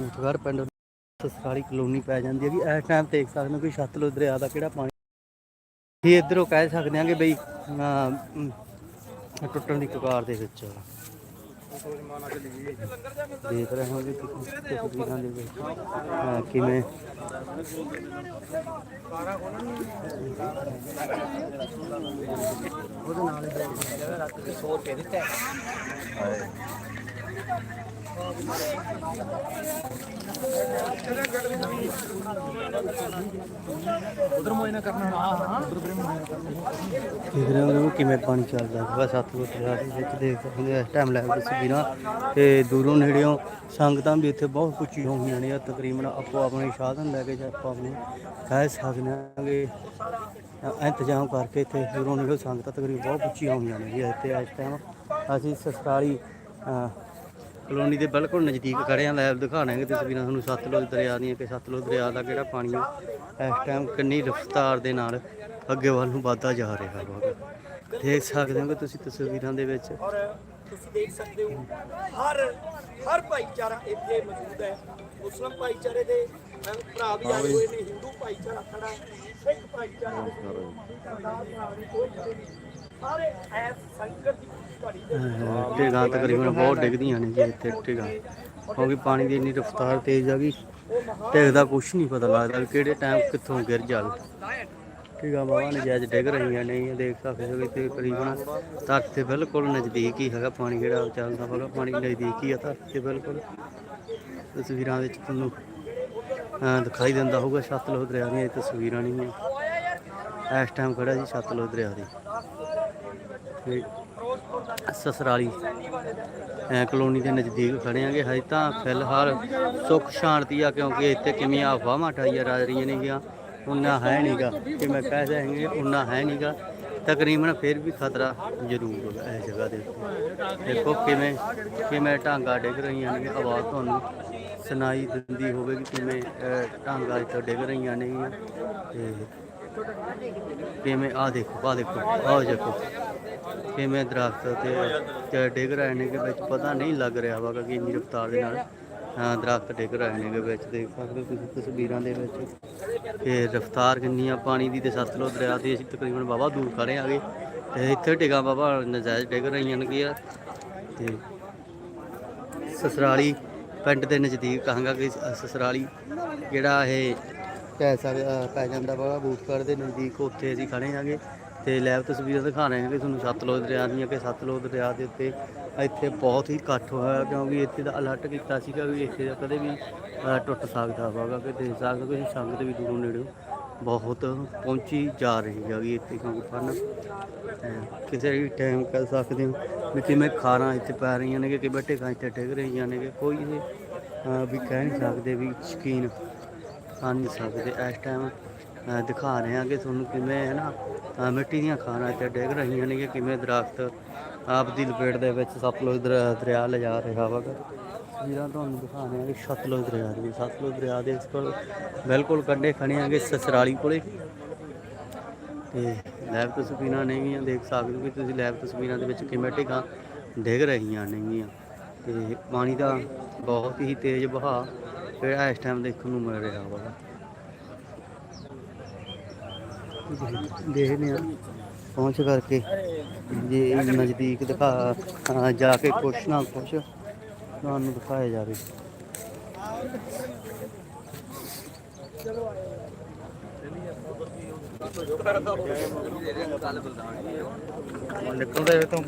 ਬੂਥਗੜ ਪਿੰਡ ਸਸਕਾਲੀ ਕਲੋਨੀ ਪੈ ਜਾਂਦੀ ਹੈ ਵੀ ਇਸ ਟਾਈਮ ਦੇਖ ਸਕਦੇ ਹੋ ਕਿ ਸਤਲੁਜ ਦਰਿਆ ਦਾ ਕਿਹੜਾ ਪਾਣੀ ਇਹ ਇਧਰੋਂ ਕਹਿ ਸਕਦੇ ਹਾਂ ਕਿ ਬਈ ਟੁੱਟਣ ਦੀ ਕਗਾਰ ਦੇ ਵਿੱਚ ਦੇਖ ਰਹੇ ਹੋ ਜੀ ਤਸਵੀਰਾਂ ਦੇ ਵਿੱਚ। ਕਿਵੇਂ? ਉਹਦੇ ਨਾਲ ਹੀ ਰੱਖ ਕੇ 100 ਰੁਪਏ ਦਿੱਤਾ ਉਧਰ ਮੋਇਨਾ ਕਰਨਾ। ਹਾਂ ਹਾਂ। ਉਧਰ ਬਰੇ ਦੇਖ ਰਹੇ ਹੋ ਕਿ ਕਿਵੇਂ ਪਾਣੀ ਚੱਲਦਾ ਹੈ। ਸਤਲੁਜ ਦਰਿਆ ਦੇ ਵਿੱਚ ਦੇਖ ਸਕਦੇ ਹੋ ਇਸ ਟਾਈਮ ਲਾਈਵ ਤਸਵੀਰਾਂ ਤੇ ਦੂਰੋਂ ਨੇੜਿਓਂ ਸੰਗਤਾਂ ਵੀ ਇੱਥੇ ਬਹੁਤ ਪੁੱਛੀ ਹੋਈਆਂ ਨੇ ਤਕਰੀਬਨ ਆਪੋ ਆਪਣੇ ਸਾਧਨ ਲੈ ਕੇ ਜਾਂ ਆਪਾਂ ਆਪਣੇ ਕਹਿ ਸਕਦੇ ਹਾਂ ਕਿ ਇੰਤਜ਼ਾਮ ਕਰਕੇ ਇੱਥੇ ਦੂਰੋਂ ਨੇੜਿਓਂ ਸੰਗਤਾਂ ਤਕਰੀਬਨ ਬਹੁਤ ਪੁੱਛੀਆਂ ਹੋਈਆਂ ਨੇ ਇੱਥੇ ਇਸ ਟਾਈਮ ਅਸੀਂ ਸਸਕਾਲੀ ਅਹ, ਕਲੋਨੀ ਦੇ ਬਿਲਕੁਲ ਨਜ਼ਦੀਕ ਖੜੇ ਹਾਂ ਲਾਈਵ ਦਿਖਾਣਾਂਗੇ ਤਸਵੀਰਾਂ ਤੁਹਾਨੂੰ। ਸਤਲੁਜ ਦਰਿਆ ਦੀਆਂ ਕਿ ਸਤਲੁਜ ਦਰਿਆ ਦਾ ਕਿਹੜਾ ਪਾਣੀ ਆ। ਇਸ ਟਾਈਮ ਕਿੰਨੀ ਰਫ਼ਤਾਰ ਦੇ ਨਾਲ ਅੱਗੇ ਵੱਲ ਨੂੰ ਵੱਧਦਾ ਜਾ ਰਿਹਾ ਵਾ ਦੇਖ ਸਕਦੇ ਹੋ ਤੁਸੀਂ ਤਸਵੀਰਾਂ ਦੇ ਵਿੱਚ। ਔਰ ਤੁਸੀਂ ਦੇਖ ਸਕਦੇ ਹੋ ਹਰ ਹਰ ਭਾਈਚਾਰਾ ਇੱਥੇ ਮੌਜੂਦ ਹੈ। ਮੁਸਲਮ ਭਾਈਚਾਰੇ ਦੇ ਭਰਾ ਵੀ ਆਏ ਹੋਏ ਨੇ ਹਿੰਦੂ ਭਾਈਚਾਰਾ ਖੜਾ ਹੈ। ਸਿੱਖ ਭਾਈਚਾਰਾ ਕੋਈ ਨੇ। ਦੀ ਦੇ ਟੇਗਾ ਤਕਰੀਬਨ ਬਹੁਤ ਡਿੱਗਦੀਆਂ ਨੇ ਜੀ ਇੱਥੇ ਟੇਗਾ ਕਿਉਂਕਿ ਪਾਣੀ ਦੀ ਇੰਨੀ ਰਫ਼ਤਾਰ ਤੇਜ਼ ਆ ਗਈ। ਟਿਕਦਾ ਕੁਛ ਨਹੀਂ ਪਤਾ ਲੱਗਦਾ ਕਿਹੜੇ ਟਾਈਮ ਕਿੱਥੋਂ ਗਿਰ ਜਾਵੇ ਟੇਗਾ ਬਾਬਾ ਨਜਾਇਜ਼ ਡਿੱਗ ਰਹੀਆਂ ਨੇ ਇਹ ਦੇਖ ਸਕਦੇ ਹੋ ਇੱਥੇ ਤਕਰੀਬਨ ਧਰਤੀ ਦੇ ਬਿਲਕੁਲ ਨਜ਼ਦੀਕ ਹੀ ਹੈਗਾ ਪਾਣੀ ਜਿਹੜਾ ਚੱਲਦਾ ਹੈਗਾ ਪਾਣੀ ਨਜ਼ਦੀਕ ਹੀ ਆ ਧਰਤੀ ਦੇ ਬਿਲਕੁਲ। ਤਸਵੀਰਾਂ ਵਿੱਚ ਤੁਹਾਨੂੰ ਦਿਖਾਈ ਦਿੰਦਾ ਹੋਊਗਾ ਸਤਲੁਜ ਦਰਿਆ ਦੀਆਂ ਇਹ ਤਸਵੀਰਾਂ ਨਹੀਂ ਇਸ ਟਾਈਮ ਖੜਾ ਜੀ ਸਤਲੁਜ ਦਰਿਆ ਦੀ। ਤੇ ਸਸਰਾਲੀ ਕਲੋਨੀ ਦੇ ਨਜ਼ਦੀਕ ਖੜੇ ਆਂਗੇ। ਹਜੇ ਤਾਂ ਫਿਲਹਾਲ ਸੁੱਖ ਸ਼ਾਂਤੀ ਆ ਕਿਉਂਕਿ ਇੱਥੇ ਕਿਵੇਂ ਹਵਾਵਾਂ ਠਾਈਆਂ ਰਾਜ ਰਹੀਆਂ ਨੇਗੀਆਂ ਉਨਾ ਹੈ ਨਹੀਂਗਾ ਕਿ ਮੈਂ ਕਹਿ ਜਾਵਾਂਗੇ ਉਨਾ ਹੈ ਨਹੀਂਗਾ ਤਕਰੀਬਨ ਫਿਰ ਵੀ ਖਤਰਾ ਜ਼ਰੂਰ ਹੈ ਇਸ ਜਗ੍ਹਾ ਦੇ ਉੱਤੇ ਦੇਖੋ ਕਿਵੇਂ ਕਿਵੇਂ ਢਾਂਗਾ ਡਿੱਗ ਰਹੀਆਂ ਨੇ ਆਵਾਜ਼ ਤੁਹਾਨੂੰ ਸੁਣਾਈ ਦਿੰਦੀ ਹੋਵੇਗੀ ਕਿਵੇਂ ਅਹ, ਢਾਂਗਾ ਇੱਥੇ ਡਿੱਗ ਰਹੀਆਂ ਨੇਗੀਆਂ ਤੇ ਕਿਵੇਂ? ਆ ਦੇਖੋ ਆ ਦੇਖੋ, ਆਹ ਦੇਖੋ। ਕਿਵੇਂ ਦਰਖਤ ਤੇ ਡਿੱਗ ਰਹੇ ਨੇ ਕਿ ਵਿੱਚ, ਪਤਾ ਨਹੀਂ ਲੱਗ ਰਿਹਾ ਵਾ ਕਿ ਇੰਨੀ ਰਫ਼ਤਾਰ ਦੇ ਨਾਲ ਦਰਖਤ ਡਿੱਗ ਰਹੇ ਨੇ ਕਿ ਵਿੱਚ, ਦੇਖ ਸਕਦੇ ਤੁਸੀਂ ਤਸਵੀਰਾਂ ਦੇ ਵਿੱਚ। ਕਿ ਰਫ਼ਤਾਰ ਕਿੰਨੀ ਆ ਪਾਣੀ ਦੀ ਤੇ ਸਤਲੁਜ ਦਰਿਆ ਦੀ, ਅਸੀਂ ਤਕਰੀਬਨ ਬਾਬਾ ਦੂਰ ਖੜੇ ਆਗੇ ਤੇ ਇੱਥੇ ਟਿਕਾ ਬਾਬਾ ਨਜਾਇਜ਼ ਡਿੱਗ ਰਹੀਆਂ ਨੇ ਕੀ ਤੇ ਸਸਰਾਲੀ ਪਿੰਡ ਦੇ ਨਜ਼ਦੀਕ ਕਹਾਂਗਾ ਕਿ ਸ- ਸਸਰਾਲੀ ਜਿਹੜਾ ਇਹ ਪੈ ਸਕਦਾ ਪੈ ਜਾਂਦਾ ਵਾ ਬੂਟਕਰ ਦੇ ਨਜ਼ਦੀਕ ਉੱਥੇ ਅਸੀਂ ਖੜੇ ਹਾਂਗੇ। ਤੇ ਲੈਬ ਤਸਵੀਰਾਂ ਦਿਖਾ ਰਹੇ ਹਾਂ ਕਿ ਤੁਹਾਨੂੰ ਸਤਲੁਜ ਦਰਿਆ ਦੀਆਂ ਕਿ ਸਤਲੁਜ ਦਰਿਆ ਦੇ ਉੱਤੇ ਇੱਥੇ ਬਹੁਤ ਹੀ ਇਕੱਠ ਹੋਇਆ ਕਿਉਂਕਿ ਇੱਥੇ ਦਾ ਅਲਰਟ ਕੀਤਾ ਸੀਗਾ ਵੀ ਇੱਥੇ ਦਾ ਕਦੇ ਵੀ ਟੁੱਟ ਸਕਦਾ ਵਾਗਾ ਕਿ ਦੇਖ ਸਕਦੇ ਹੋ ਕਿ ਸੰਗਤ ਵੀ ਦੂਰੋਂ ਨੇੜਿਓਂ ਬਹੁਤ ਪਹੁੰਚੀ ਜਾ ਰਹੀ ਹੈਗੀ ਇੱਥੇ ਕਿਉਂਕਿ ਫਨ ਕਿਸੇ ਵੀ ਟਾਈਮ ਕਹਿ ਸਕਦੇ ਹੋ। ਵੀ ਕਿਵੇਂ ਖਾਰਾਂ ਇੱਥੇ ਪੈ ਰਹੀਆਂ ਨੇ ਕਿ ਕਿਵੇਂ ਢੇਕਾਂ ਇੱਥੇ ਡਿੱਗ ਰਹੀਆਂ ਨੇ ਕਿ ਕੋਈ ਇਹ ਵੀ ਕਹਿ ਨਹੀਂ ਸਕਦੇ ਵੀ ਸ਼ਕੀਨ। ਨਹੀਂ ਸਕਦੇ। ਇਸ ਟਾਈਮ ਦਿਖਾ ਰਹੇ ਹਾਂ ਕਿ ਤੁਹਾਨੂੰ ਕਿਵੇਂ, ਹੈ ਨਾ ਮਿੱਟੀ ਦੀਆਂ ਖਾਣਾ ਇੱਥੇ ਡਿੱਗ ਰਹੀਆਂ ਨੇ ਕਿ ਕਿਵੇਂ ਦਰਖਤ ਆਪ ਦੀ ਲਪੇਟ ਦੇ ਵਿੱਚ ਸਤਲੁਜ ਦਰ- ਦਰਿਆ ਲਿਜਾ ਰਿਹਾ ਵਾ। ਜਿਹੜਾ ਤੁਹਾਨੂੰ ਦਿਖਾ ਰਹੇ ਹਾਂ ਕਿ ਸਤਲੁਜ ਦਰਿਆ ਦੀ, ਸਤਲੁਜ ਦਰਿਆ ਦੇ ਇਸ ਕੋਲ ਬਿਲਕੁਲ ਕੰਢੇ ਖੜੇ ਆਂਗੇ ਸਸਰਾਲੀ ਕੋਲੇ। ਤੇ ਲੈਬ ਤਸਵੀਰਾਂ ਨੇਗੀਆਂ, ਦੇਖ ਸਕਦੇ ਹੋ ਕਿ ਤੁਸੀਂ ਲੈਬ ਤਸਵੀਰਾਂ ਦੇ ਵਿੱਚ ਕਿਵੇਂ ਢੇਕਾਂ ਡਿੱਗ ਰਹੀਆਂ ਨੇਗੀਆਂ। ਤੇ ਪਾਣੀ ਦਾ ਬਹੁਤ ਹੀ ਤੇਜ਼ ਵਹਾਅ ਜਿਹੜਾ ਇਸ ਟਾਈਮ ਦੇਖਣ ਨੂੰ ਮਿਲ ਰਿਹਾ ਵਾ ਦੇਖਦੇ ਹਾਂ ਪਹੁੰਚ ਕਰਕੇ ਜੇ ਇਹ ਨਜ਼ਦੀਕ ਦਿਖਾ ਅਹ ਜਾ ਕੇ ਕੁਛ ਨਾ ਕੁਛ ਤੁਹਾਨੂੰ ਦਿਖਾਇਆ ਜਾਵੇ ਨਿਕਲਦੇ ਵੇ ਤੋਂ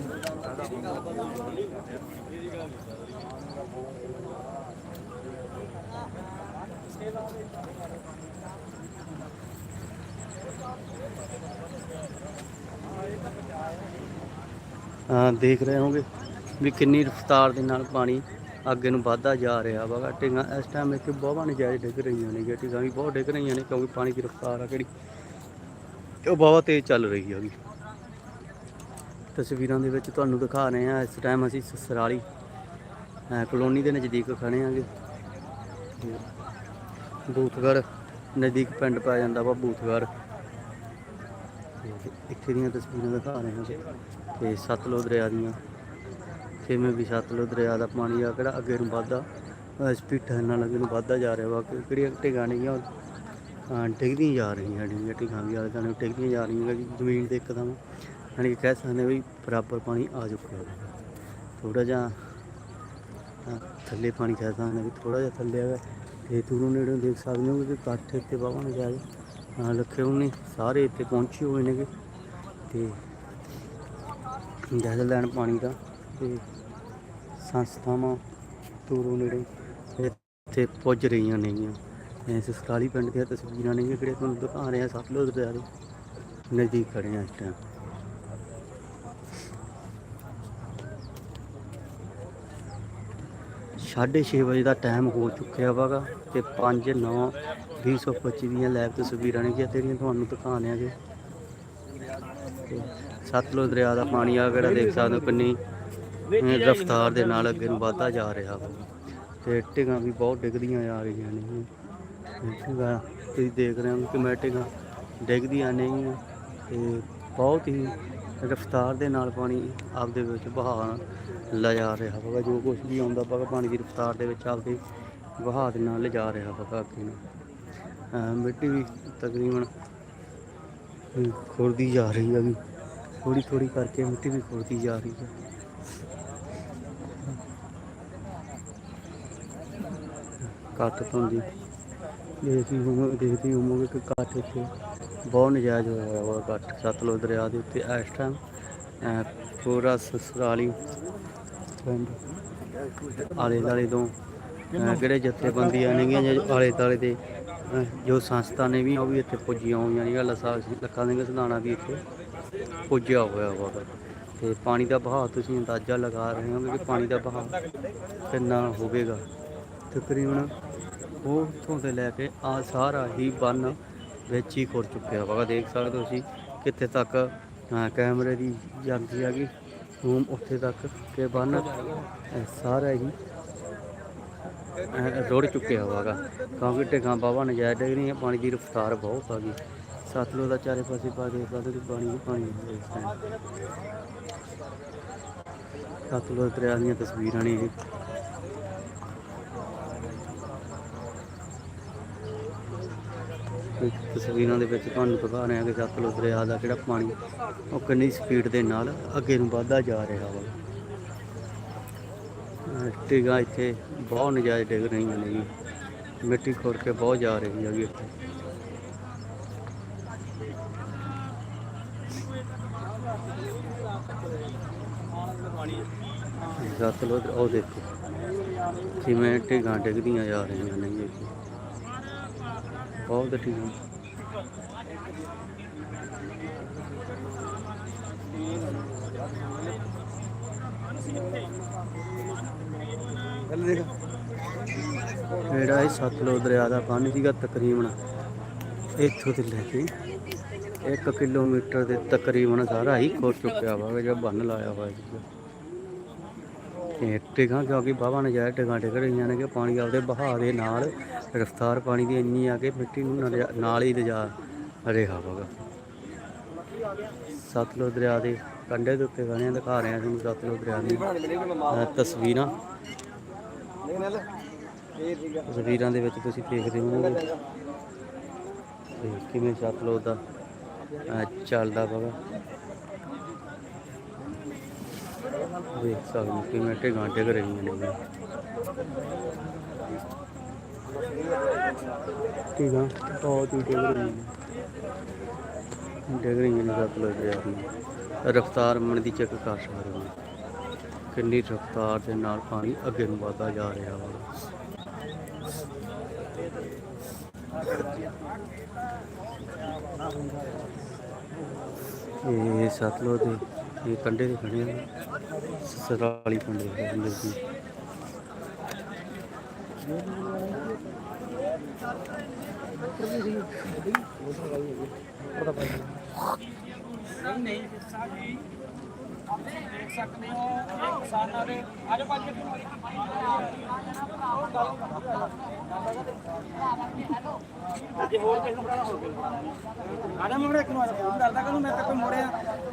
ਦੇਖ ਰਹੇ ਹੋਗੇ ਵੀ ਕਿੰਨੀ ਰਫ਼ਤਾਰ ਦੇ ਨਾਲ ਪਾਣੀ ਅੱਗੇ ਨੂੰ ਵੱਧਦਾ ਜਾ ਰਿਹਾ ਵਾ। ਟਿੰਗਾ ਇਸ ਟਾਈਮ ਇੱਥੇ ਬਹੁਤ ਨਜਾਇਜ਼ ਡਿੱਗ ਰਹੀਆਂ ਨੇ ਟਿੰਗਾ ਵੀ ਬਹੁਤ ਡਿੱਗ ਰਹੀਆਂ ਨੇ ਕਿਉਂਕਿ ਪਾਣੀ ਦੀ ਰਫ਼ਤਾਰ ਆ ਕਿਹੜੀ। ਉਹ ਬਹੁਤ ਤੇਜ਼ ਚੱਲ ਰਹੀ ਹੈਗੀ। ਤਸਵੀਰਾਂ ਦੇ ਵਿੱਚ ਤੁਹਾਨੂੰ ਦਿਖਾ ਰਹੇ ਹਾਂ, ਇਸ ਟਾਈਮ ਅਸੀਂ ਸਸਰਾਲੀ ਕਲੋਨੀ ਦੇ ਨਜ਼ਦੀਕ ਖੜੇ ਆਂਗੇ ਬੂਥਗੜ, ਨਜ਼ਦੀਕ ਪਿੰਡ ਪੈ ਜਾਂਦਾ ਵਾ ਬੂਥਗੜ। ਇੱਥੇ ਦੀਆਂ ਤਸਵੀਰਾਂ ਦਿਖਾ ਰਹੇ ਹਾਂ ਜੀ। ਤੇ ਸਤਲੋ ਦਰਿਆ ਦੀਆਂ। ਕਿਵੇਂ ਵੀ ਸਤਲੁਜ ਦਰਿਆ ਦਾ ਪਾਣੀ ਆ ਕਿਹੜਾ ਅੱਗੇ ਨੂੰ ਵੱਧਦਾ। ਸਪੀਡਾਂ ਨਾਲ ਅੱਗੇ ਨੂੰ ਵੱਧਦਾ ਜਾ ਰਿਹਾ ਵਾ। ਕਿਹੜੀਆਂ ਢਿੱਗਾਂ ਨੇਗੀਆਂ ਡਿੱਗਦੀਆਂ ਜਾ ਰਹੀਆਂ ਜਿਹੜੀਆਂ ਢਿੱਗਾਂ ਵੀ ਆਲੇ ਨੂੰ ਡਿੱਗਦੀਆਂ ਜਾ ਰਹੀਆਂ ਕਿ ਜ਼ਮੀਨ ਦੇ ਇੱਕਦਮ ਯਾਨੀ ਕਿ ਕਹਿ ਸਕਦੇ ਵੀ ਬਰਾਬਰ ਪਾਣੀ ਆ ਚੁੱਕਿਆ ਹੈ ਥੋੜਾ ਜਿਹਾ ਥੱਲੇ ਪਾਣੀ ਕਹਿ ਸਕਦੇ ਵੀ ਥੋੜਾ ਜਿਹਾ ਥੱਲੇ ਹੈਗਾ ਤੇ ਦੂਰੋਂ ਨੇੜੇ ਦੇਖ ਸਕਦੇ ਹੋ ਕਿ ਇਕੱਠ ਇੱਥੇ ਬਾਬਾ ਜਾਏ ਨਾਲ ਰੱਖੇ ਹੋਏ ਨੇ ਸਾਰੇ ਇੱਥੇ ਪਹੁੰਚੇ ਹੋਏ ਨੇਗੇ। ਤੇ ਜਲ ਲੈਣ ਪਾਣੀ ਦਾ ਤੇ ਸੰਸਥਾਵਾਂ ਦੂਰੋਂ ਨੇੜੇ ਇੱਥੇ ਪੁੱਜ ਰਹੀਆਂ ਨੇਗੀਆਂ। ਇਸ ਸਕਾਲੀ ਪਿੰਡ ਦੀਆਂ ਤਸਵੀਰਾਂ ਨੇ ਜਿਹੜੇ ਤੁਹਾਨੂੰ ਦਿਖਾ ਰਹੇ ਆ ਸਤਲੁਜ ਦਰਿਆ ਦੇ ਨਜ਼ਦੀਕ ਖੜੇ ਆ ਇਸ ਟਾਈਮ ਸਾਢੇ ਛੇ ਵਜੇ ਦਾ ਟਾਈਮ ਹੋ ਚੁੱਕਿਆ ਵਾਗਾ ਤੇ 5 9 2025 ਦੀਆਂ ਲਾਈਵ ਤਸਵੀਰਾਂ ਨੇ ਜਿਹੜੀਆਂ ਤੁਹਾਨੂੰ ਦਿਖਾ ਰਹੇ ਆਗੇ ਸਤਲੁਜ ਦਰਿਆ ਦਾ ਪਾਣੀ ਆ ਜਿਹੜਾ ਦੇਖ ਸਕਦੇ ਹੋ ਕਿੰਨੀ ਰਫ਼ਤਾਰ ਦੇ ਨਾਲ ਅੱਗੇ ਨੂੰ ਵਧਦਾ ਜਾ ਰਿਹਾ ਵਾ। ਤੇ ਢਿੱਗਾਂ ਵੀ ਬਹੁਤ ਡਿੱਗਦੀਆਂ ਆ ਰਹੀਆਂ ਨੇ ਢਿੱਗਾਂ ਤੁਸੀਂ ਦੇਖ ਰਹੇ ਹੋ ਕਿ ਮੈਂ ਢਿੱਗਾਂ ਡਿੱਗਦੀਆਂ ਨਹੀਂ ਤੇ ਬਹੁਤ ਹੀ ਰਫ਼ਤਾਰ ਦੇ ਨਾਲ ਪਾਣੀ ਆਪਦੇ ਵਿੱਚ ਵਹਾਅ ਲਿਜਾ ਰਿਹਾ ਵਾ ਜੋ ਕੁਝ ਵੀ ਆਉਂਦਾ ਵਾ ਪਾਣੀ ਦੀ ਰਫ਼ਤਾਰ ਦੇ ਵਿੱਚ ਆਪਦੇ ਵਹਾਅ ਦੇ ਨਾਲ ਲਿਜਾ ਰਿਹਾ ਵਾ ਅੱਗੇ ਨੂੰ। ਮਿੱਟੀ ਵੀ ਤਕਰੀਬਨ ਅਹ ਖੁਰਦੀ ਜਾ ਰਹੀ ਹੈ ਵੀ ਥੋੜੀ ਥੋੜੀ ਕਰਕੇ ਮਿੱਟੀ ਵੀ ਖੁਰਦੀ ਜਾ ਰਹੀ ਹੈ। ਕੱਟ ਤੋਂ ਜੀ। ਦੇਖੀ ਹੋਮੋ ਦੇਖਦੀ ਹੋਮੋਗੇ ਕਿ ਕੱਟ ਇੱਥੇ। ਬਹੁਤ ਨਜਾਇਜ਼ ਹੋਇਆ ਹੋਇਆ ਵਾ ਘੱਟ ਸਤਲੁਜ ਦਰਿਆ ਦੇ ਉੱਤੇ ਇਸ ਟਾਈਮ ਪੂਰਾ ਸਸਰਾਲੀ ਪਿੰਡ। ਆਲੇ ਦਾਲੇ ਤੋਂ ਕਿਹੜੇ ਜਥੇਬੰਦੀਆਂ ਨੇਗੀਆਂ ਜੋ ਆਲੇ ਦਾਲੇ ਦੇ ਜੋ ਸੰਸਥਾ ਨੇ ਵੀ, ਉਹ ਵੀ ਇੱਥੇ ਪੁੱਜੀਆਂ ਹੋਈਆਂ ਨੇ ਲੱਸਾ ਲੱਖਾਂ ਦੀਆਂ ਸਦਾਣਾ ਵੀ ਇੱਥੇ ਪੁੱਜਿਆ ਹੋਇਆ ਵਾ। ਤੇ ਪਾਣੀ ਦਾ ਬਹਾਅ ਤੁਸੀਂ ਅੰਦਾਜ਼ਾ ਲਗਾ ਰਹੇ ਹੋ ਕਿ ਪਾਣੀ ਦਾ ਬਹਾਅ ਕਿੰਨਾ ਹੋਵੇਗਾ? ਤਕਰੀਬਨ ਉਹ ਉੱਥੋਂ ਦੇ ਲੈ ਕੇ ਆ ਸਾਰਾ ਹੀ ਬੰਨ ਵਿੱਚ ਹੀ ਖੁਰ ਚੁੱਕਿਆ ਵਾ। ਦੇਖ ਸਕਦੇ ਹੋ ਤੁਸੀਂ ਕਿੱਥੇ ਤੱਕ ਕੈਮਰੇ ਦੀ ਜਾਂਦੀ ਹੈਗੀ। ਰੂਮ ਉੱਥੇ ਤੱਕ ਕਿ ਬੰਨ ਸਾਰਾ ਹੀ ਅਹ, ਚੁੱਕਿਆ ਵਾਗਾ। ਕਿਉਂਕਿ ਢਿੱਗਾਂ ਬਾਵਾ ਨਜਾਇਜ਼ ਡਿੱਗ ਰਹੀਆਂ ਪਾਣੀ ਦੀ ਰਫ਼ਤਾਰ ਬਹੁਤ ਆ ਗਈ। ਸਤਲੁਜ ਦਾ ਚਾਰੇ ਪਾਸੇ ਪਾ ਦੇ ਸਕਦੇ ਪਾਣੀ ਹੀ ਪਾਣੀ ਇਸ ਟਾਈਮ ਸਤਲੁਜ ਦਰਿਆ ਦੀਆਂ ਤਸਵੀਰਾਂ ਨੇ ਇਹ। ਇਹ ਤਸਵੀਰਾਂ ਦੇ ਵਿੱਚ ਤੁਹਾਨੂੰ ਦਿਖਾ ਰਹੇ ਹਾਂ ਕਿ ਸਤਲੁਜ ਦਰਿਆ ਦਾ ਜਿਹੜਾ ਪਾਣੀ, ਉਹ ਕਿੰਨੀ ਸਪੀਡ ਦੇ ਨਾਲ ਅੱਗੇ ਨੂੰ ਵੱਧਦਾ ਜਾ ਰਿਹਾ ਵਾ। ਅਹ ਢਿੱਗਾਂ ਇੱਥੇ ਬਹੁਤ ਨਜਾਇਜ਼ ਡਿੱਗ ਰਹੀਆਂ ਨੇ ਜੀ। ਮਿੱਟੀ ਖੋਰ ਕੇ ਬਹੁਤ ਜਾ ਰਹੀ ਹੈਗੀ ਇੱਥੇ। ਸਤਲੁਜ ਉਹ ਦੇਖੋ, ਕਿਵੇਂ ਢਿੱਗਾਂ ਡਿੱਗਦੀਆਂ ਜਾ ਰਹੀਆਂ ਨੇ ਜੀ ਇੱਥੇ ਬਹੁਤ ਢਿੱਗਾਂ ਜਿਹੜਾ ਇਹ ਸਤਲੁਜ ਦਰਿਆ ਦਾ ਪਾਣੀ ਸੀਗਾ ਤਕਰੀਬਨ ਇੱਥੋਂ ਤੇ ਲੈ ਕੇ 1 ਕਿਲੋਮੀਟਰ ਦੇ ਤਕਰੀਬਨ ਸਾਰਾ ਹੀ ਖੋ ਚੁੱਕਿਆ ਵਾ, ਜਿਹੜਾ ਬੰਨ ਲਾਇਆ ਹੋਇਆ ਸੀਗਾ। ਤੇ ਕਿਉਂਕਿ ਬਾਵਾ ਨਜਾਇਜ਼ ਟਿਕਾਂ ਡਿੱਗ ਰਹੀਆਂ ਨੇ ਕਿ ਪਾਣੀ ਆਪਦੇ ਬਹਾਅ ਦੇ ਨਾਲ ਰਫ਼ਤਾਰ ਪਾਣੀ ਦੀ ਇੰਨੀ ਆ ਕਿ ਮਿੱਟੀ ਨੂੰ ਨਾਲ ਹੀ ਲਿਜਾ ਰਿਹਾ ਵਾ ਸਤਲੁਜ ਦਰਿਆ ਦੇ ਕੰਢੇ ਦੇ ਉੱਤੇ ਖੜੇ ਹਾਂ ਦਿਖਾ ਰਹੇ ਹਾਂ ਤੁਹਾਨੂੰ ਸਤਲੁਜ ਦਰਿਆ ਦੀਆਂ ਤਸਵੀਰਾਂ। ਤਸਵੀਰਾਂ ਦੇ ਵਿੱਚ ਤੁਸੀਂ ਦੇਖਦੇ ਹੋ ਕਿਵੇਂ ਸਤਲੁਜ ਦਾ ਚੱਲਦਾ ਪਗਾ ਦੇਖ ਸਕਦੇ ਹੋ ਕਿਵੇਂ ਢਿੱਗਾਂ ਡਿੱਗ ਰਹੀਆਂ ਨੇ ਢਿੱਗਾਂ ਬਹੁਤ ਹੀ ਡਿੱਗ ਰਹੀਆਂ ਨੇ ਡਿੱਗ ਰਹੀਆਂ ਨੇ ਸਤਲੁਜ ਦਰਿਆ ਦੀਆਂ ਰਫ਼ਤਾਰ ਮਨ ਦੀ ਚੈੱਕ ਕਰ ਸਕਦੇ ਹੋ। ਕਿੰਨੀ ਰਫ਼ਤਾਰ ਦੇ ਨਾਲ ਪਾਣੀ ਅੱਗੇ ਨੂੰ ਵਧਦਾ ਜਾ ਰਿਹਾ ਵਾ। ਇਹ ਸਤਲੁਜ ਦੇ ਇਹ ਕੰਢੇ ਦੇ ਖੜੇ ਆ ਸਰਾਲੀ ਪਿੰਡ ਦੇ ਅੰਦਰ ਜੀ ਨਹੀਂ ਨਹੀਂ ਸਾਡੀ ਆਪਣੇ ਦੇਖ ਸਕਦੇ ਹੋ ਇਹ ਕਿਸਾਨਾਂ ਦੇ ਅੱਜ ਪੰਜ ਜੇ ਹੋਰ ਕਿਸੇ ਨੂੰ ਇੱਕ ਨੂੰ ਫੋਨ ਕਰਦਾ ਮੈਂ ਤੱਕ ਮੋੜਿਆ?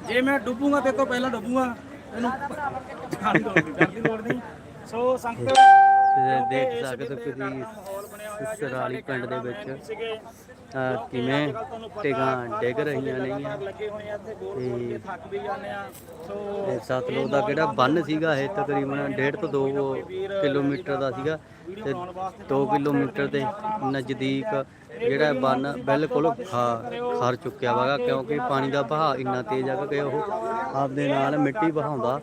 ਜੇ ਮੈਂ ਡੁੱਬੂਗਾ ਤੇ ਤੋਂ ਪਹਿਲਾਂ ਡੁੱਬੂਗਾ ਇਹਨੂੰ ਦੀ ਲੋੜ ਨਹੀਂ, ਸੋ ਸੰਗਤ ਤੇ ਦੇਖ ਸਕਦੇ ਹੋ ਕਿ ਰਾਤ ਦਾ ਮਾਹੌਲ ਬਣਿਆ ਹੋਇਆ ਜੀ, ਸਰਾਲੀ ਸਾਡੇ ਪਿੰਡ ਦੇ ਵਿੱਚ ਕਿਵੇਂ ਟਿਕਾਂ ਡਿੱਗ ਰਹੀਆਂ ਨੇਗੀਆਂ। ਕੇ ਥੱਕ ਵੀ ਜਾਂਦੇ ਆ। ਸੋ ਤੇ ਸਤਲੁਜ ਦਾ ਕਿਹੜਾ ਬੰਨ ਸੀਗਾ ਇਹ ਤਕਰੀਬਨ 1.5 ਤੋਂ 2 ਕਿਲੋਮੀਟਰ ਦਾ ਸੀਗਾ। ਤੇ 2 ਕਿਲੋਮੀਟਰ ਦੇ ਨਜ਼ਦੀਕ ਜਿਹੜਾ ਬੰਨ ਬਿਲਕੁਲ ਖਾ- ਖਰ ਚੁੱਕਿਆ ਵਾਗਾ ਕਿਉਂਕਿ ਪਾਣੀ ਦਾ ਵਹਾਅ ਇੰਨਾ ਤੇਜ਼ ਆ ਕਿ ਉਹ ਆਪਦੇ ਨਾਲ ਮਿੱਟੀ ਵਹਾਉਂਦਾ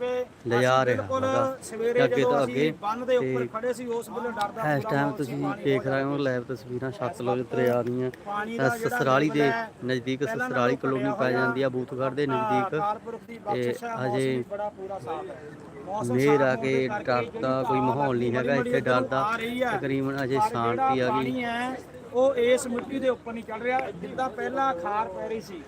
ਲਿਜਾ ਰਿਹਾ ਹੈਗਾ। ਅੱਗੇ ਤੋਂ ਅੱਗੇ ਬੰਨ ਦੇ ਉੱਪਰ ਤੇ ਖੜੇ ਸੀ ਉਸ ਵੇਲੇ ਡਰਦਾ ਇਸ ਟਾਈਮ ਤੁਸੀਂ ਦੇਖ ਰਹੇ ਹੋ ਲਾਈਵ ਤਸਵੀਰਾਂ ਸਤਲੁਜ ਦਰਿਆ ਦੀਆਂ। ਸਸਰਾਲੀ ਦੇ ਨਜ਼ਦੀਕ ਸਸਰਾਲੀ ਕਲੋਨੀ ਪੈ ਜਾਂਦੀ ਆ ਬੂਥਗੜ੍ਹ ਦੇ ਨਜ਼ਦੀਕ। ਤੇ ਬਖਸ਼ਿਸ਼ ਮੇਰ ਆ ਕੇ ਹੋਣ ਕਰਕੇ ਡਰ ਦਾ ਕੋਈ ਮਾਹੌਲ ਨਹੀਂ ਹੈਗਾ ਇੱਥੇ ਡਰ ਦਾ ਤਕਰੀਬਨ ਅਜੇ ਸ਼ਾਂਤੀ ਆ ਗਈ। ਉਹ ਇਸ ਮਿੱਟੀ ਦੇ ਉੱਪਰ ਨਹੀਂ ਚੜ ਰਿਹਾ ਜਿੱਦਾਂ ਪਹਿਲਾਂ ਖਾਰ ਪੈ ਰਹੀ ਸੀ।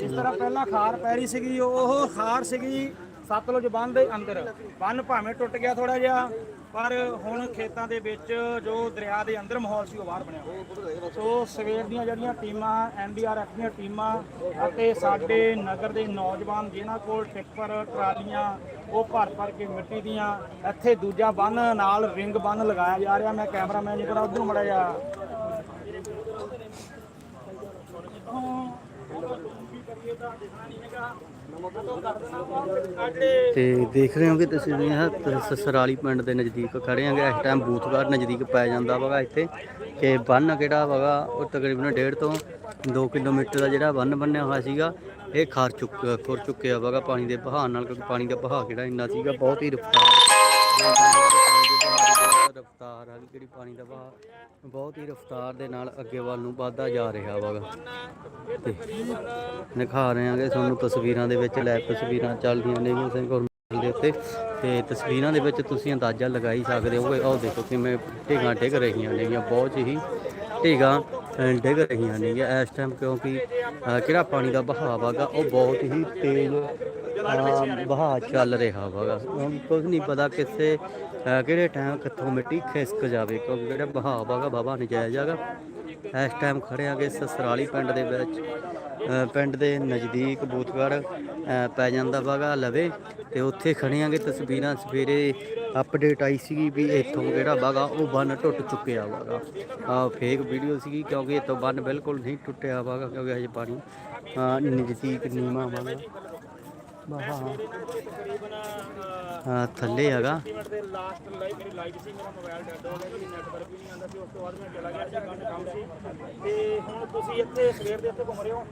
ਇਸ ਤਰ੍ਹਾਂ ਪਹਿਲਾਂ ਖਾਰ ਪੈ ਰਹੀ ਸੀਗੀ ਉਹ ਖਾਰ ਸੀਗੀ ਸਤਲੁਜ ਬੰਨ ਦੇ ਅੰਦਰ। ਬੰਨ ਭਾਵੇਂ ਟੁੱਟ ਗਿਆ ਥੋੜਾ ਜਿਹਾ, ਪਰ ਹੁਣ ਖੇਤਾਂ ਦੇ ਵਿੱਚ ਜੋ ਦਰਿਆ ਦੇ ਅੰਦਰ ਮਾਹੌਲ ਸੀ, ਉਹ ਬਾਹਰ ਬਣਿਆ ਹੋਇਆ। ਸੋ ਸਵੇਰ ਦੀਆਂ ਜਿਹੜੀਆਂ ਟੀਮਾਂ ਐਨਡੀਆਰਐਫ ਦੀਆਂ ਟੀਮਾਂ ਅਤੇ ਸਾਡੇ ਨਗਰ ਦੇ ਨੌਜਵਾਨ, ਜਿਨ੍ਹਾਂ ਕੋਲ ਟਿੱਪਰ, ਟਰਾਲੀਆਂ, ਉਹ ਭਰ ਭਰ ਕੇ ਮਿੱਟੀ ਦੀਆਂ, ਇੱਥੇ ਦੂਜਾ ਬੰਨ ਨਾਲ ਰਿੰਗ ਬੰਨ ਲਗਾਇਆ ਜਾ ਰਿਹਾ। ਮੈਂ ਕੈਮਰਾਮੈਨ ਜਿਹੜਾ ਉਧਰ ਮੜਾ ਜਾ ਤੇ ਦੇਖ ਰਹੇ ਹੋ ਕਿ ਤੁਸੀਂ ਵੀ ਇਹ ਸਸਰਾਲੀ ਪਿੰਡ ਦੇ ਨਜ਼ਦੀਕ ਖੜੇ ਆਂਗੇ ਇਸ ਟਾਈਮ ਬੂਥਗੜ੍ਹ ਨਜ਼ਦੀਕ ਪੈ ਜਾਂਦਾ ਵਗਾ ਇੱਥੇ। ਕਿ ਬੰਨ ਕਿਹੜਾ ਵਗਾ? ਉਹ ਤਕਰੀਬਨ 1.5 ਤੋਂ 2 ਕਿਲੋਮੀਟਰ ਦਾ ਜਿਹੜਾ ਬੰਨ ਬੰਨਿਆ ਹੋਇਆ ਸੀਗਾ, ਇਹ ਖਾਰ ਚੁੱਕ ਖੁਰ ਚੁੱਕਿਆ ਵਗਾ। ਪਾਣੀ ਦੇ ਬਹਾਅ ਨਾਲ, ਕਿਉਂਕਿ ਪਾਣੀ ਦਾ ਬਹਾਅ ਕਿਹੜਾ ਇੰਨਾ ਸੀਗਾ, ਬਹੁਤ ਹੀ ਰਫਤਾਰ ਰਫਤਾਰ ਆ ਜਿਹੜੀ ਪਾਣੀ ਦਾ ਵਹਾਅ ਬਹੁਤ ਹੀ ਰਫਤਾਰ ਦੇ ਨਾਲ ਅੱਗੇ ਵੱਲ ਨੂੰ ਵੱਧਦਾ ਜਾ ਰਿਹਾ ਵਾ ਤੇ ਦਿਖਾ ਰਹੇ ਹਾਂਗੇ ਤੁਹਾਨੂੰ ਤਸਵੀਰਾਂ ਦੇ ਵਿੱਚ ਲੈ ਤਸਵੀਰਾਂ ਚੱਲਦੀਆਂ ਨੇ ਵੀ ਸਿੰਘ ਹਸਪਤਾਲ ਦੇ ਉੱਤੇ। ਤੇ ਤਸਵੀਰਾਂ ਦੇ ਵਿੱਚ ਤੁਸੀਂ ਅੰਦਾਜ਼ਾ ਲਗਾਈ ਸਕਦੇ ਹੋ ਉਹ ਦੇਖੋ ਕਿਵੇਂ ਢੇਗਾਂ ਡਿੱਗ ਰਹੀਆਂ ਨੇਗੀਆਂ ਬਹੁਤ ਹੀ ਢੇਗਾਂ ਡਿੱਗ ਰਹੀਆਂ ਨੇਗੀਆਂ। ਇਸ ਟਾਈਮ ਕਿਉਂਕਿ ਅ, ਕਿਹੜਾ ਪਾਣੀ ਦਾ ਵਹਾਅ ਵਾਗਾ ਉਹ ਬਹੁਤ ਹੀ ਤੇਜ਼ ਅ, ਵਹਾਅ ਚੱਲ ਰਿਹਾ ਵਾਗਾ ਕੁਝ ਨਹੀਂ ਪਤਾ ਕਿਸੇ ਕਿਹੜੇ ਟਾਈਮ ਕਿੱਥੋਂ ਮਿੱਟੀ ਖਿਸਕ ਜਾਵੇ ਕਿਉਂਕਿ ਜਿਹੜਾ ਵਹਾਅ ਵਾਗਾ ਬਾਬਾ ਨਜਾਇਜ਼ ਹੈਗਾ। ਇਸ ਟਾਈਮ ਖੜੇ ਆਂਗੇ ਸਸਰਾਲੀ ਪਿੰਡ ਦੇ ਵਿੱਚ ਪਿੰਡ ਦੇ ਨਜ਼ਦੀਕ ਬੂਥਗੜ੍ਹ ਅ, ਪੈ ਜਾਂਦਾ ਵਾਗਾ ਲਵੇ ਤੇ ਉੱਥੇ ਖੜੇ ਆਂਗੇ ਤਸਵੀਰਾਂ ਸਵੇਰੇ ਅਪਡੇਟ ਆਈ ਸੀਗੀ ਵੀ ਇੱਥੋਂ ਜਿਹੜਾ ਵਾਗਾ ਉਹ ਬੰਨ ਟੁੱਟ ਚੁੱਕਿਆ ਵਾਗਾ ਆ ਫੇਕ ਵੀਡੀਓ ਸੀਗੀ ਕਿਉਂਕਿ ਇੱਥੋਂ ਬੰਨ ਬਿਲਕੁਲ ਨਹੀਂ ਟੁੱਟਿਆ ਵਾਗਾ ਕਿਉਂਕਿ ਹਜੇ ਪਾਣੀ ਨਜ਼ਦੀਕ ਨੀਮਾ ਵਾਗਾ ਹਾਂ ਥੱਲੇ ਹੈਗਾ। ਮਿੰਟ ਦੇ ਲਾਸਟ ਲਾਈਵ ਮੇਰੀ ਲਾਈਟ ਸੀ ਮੇਰਾ ਮੋਬਾਈਲ ਡੈਡ ਹੋ ਗਿਆ ਜੀ ਨੈਟਵਰਕ ਵੀ ਨਹੀਂ ਆਉਂਦਾ ਸੀ ਉਸ ਤੋਂ ਬਾਅਦ ਮੈਂ ਚਲਾ ਗਿਆ ਸੀ ਕੰਨ ਕੰਮ ਸੀ। ਤੇ ਹੁਣ ਤੁਸੀਂ ਇੱਥੇ ਸਵੇਰ ਦੇ ਇੱਥੇ ਘੁੰਮ ਰਹੇ ਹੋ?